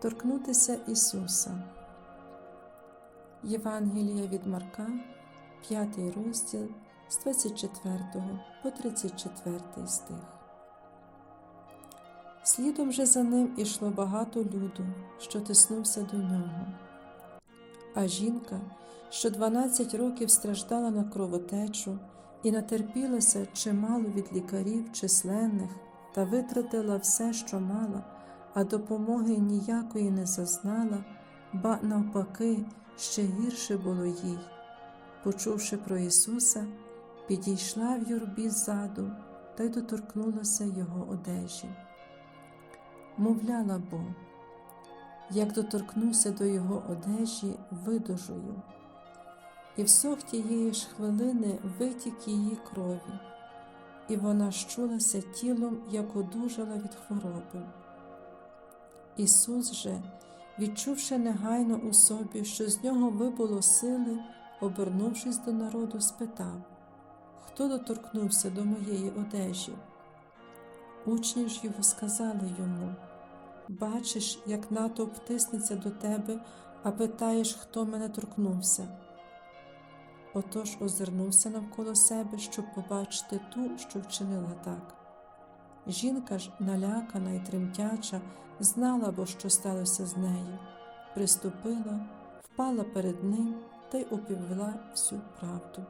Торкнутися Ісуса. Євангелія від Марка, 5 розділ з 24 по 34 стих. Слідом же за ним ішло багато люду, що тиснувся до нього. А жінка, що 12 років страждала на кровотечу і натерпілася чимало від лікарів численних та витратила все, що мала, а допомоги ніякої не зазнала, ба навпаки, ще гірше було їй. Почувши про Ісуса, підійшла в юрбі ззаду та й доторкнулася Його одежі. Мовляла бо, як доторкнувся до Його одежі, видужую, і всох тієї ж хвилини витік її крові, і вона щулася тілом, як одужала від хвороби. Ісус же, відчувши негайно у собі, що з нього вибуло сили, обернувшись до народу, спитав, хто доторкнувся до моєї одежі? Учні ж його сказали йому Бачиш, як натовп тиснеться до тебе, а питаєш, хто мене торкнувся. Отож озирнувся навколо себе, щоб побачити ту, що вчинила так. Жінка ж, налякана і тремтяча, знала бо, що сталося з нею, приступила, впала перед ним та й оповіла всю правду.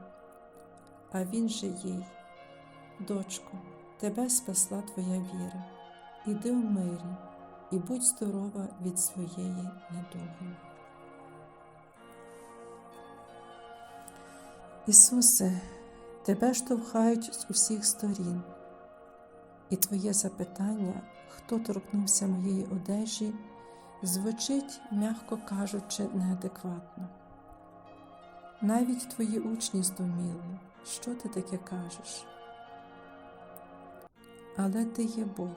А він же їй, дочко, тебе спасла твоя віра, іди в мирі і будь здорова від своєї недуги. Ісусе, тебе штовхають з усіх сторін, і Твоє запитання, хто торкнувся моєї одежі, звучить, м'яко кажучи, неадекватно. Навіть твої учні здуміли, що ти таке кажеш. Але ти є Бог,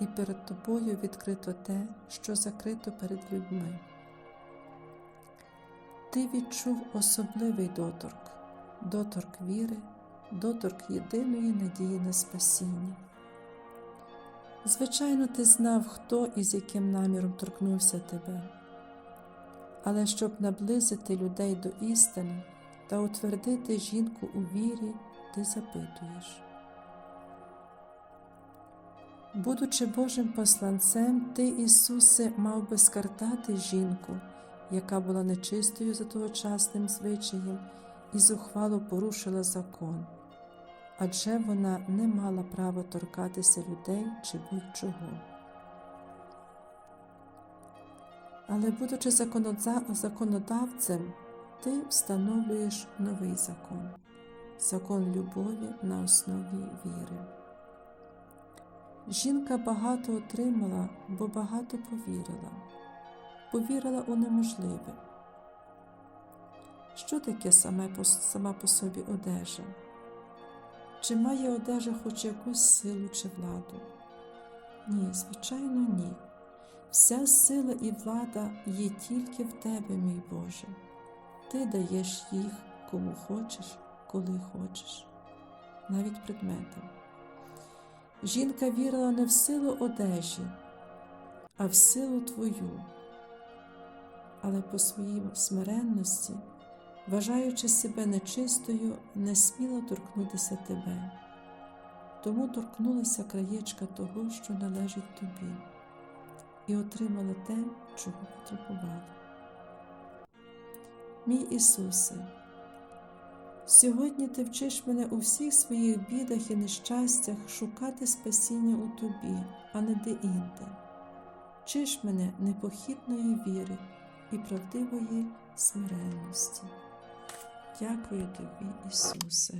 і перед тобою відкрито те, що закрито перед людьми. Ти відчув особливий доторк, доторк віри, доторк єдиної надії на спасіння. Звичайно, ти знав, хто і з яким наміром торкнувся тебе, але щоб наблизити людей до істини та утвердити жінку у вірі, ти запитуєш. Будучи Божим посланцем, ти, Ісусе, мав би скартати жінку, яка була нечистою за тогочасним звичаєм і зухвало порушила закон, адже вона не мала права торкатися людей чи будь-чого. Але, будучи законодавцем, ти встановлюєш новий закон закон любові на основі віри. Жінка багато отримала, бо багато повірила, повірила у неможливе. Що таке саме сама по собі одежа? Чи має одежа хоч якусь силу чи владу? Ні, звичайно, ні. Вся сила і влада є тільки в тебе, мій Боже. Ти даєш їх кому хочеш, коли хочеш, навіть предметам. Жінка вірила не в силу одежі, а в силу Твою, але по своїй смиренності, вважаючи себе нечистою, не сміла торкнутися тебе, тому торкнулася краєчка того, що належить тобі, і отримала те, чого потребувала. Мій Ісусе, Сьогодні ти вчиш мене у всіх своїх бідах і нещастях шукати спасіння у тобі, а не де-інде. Вчиш мене непохитної віри і правдивої смиренності. Дякую тобі, Ісусе.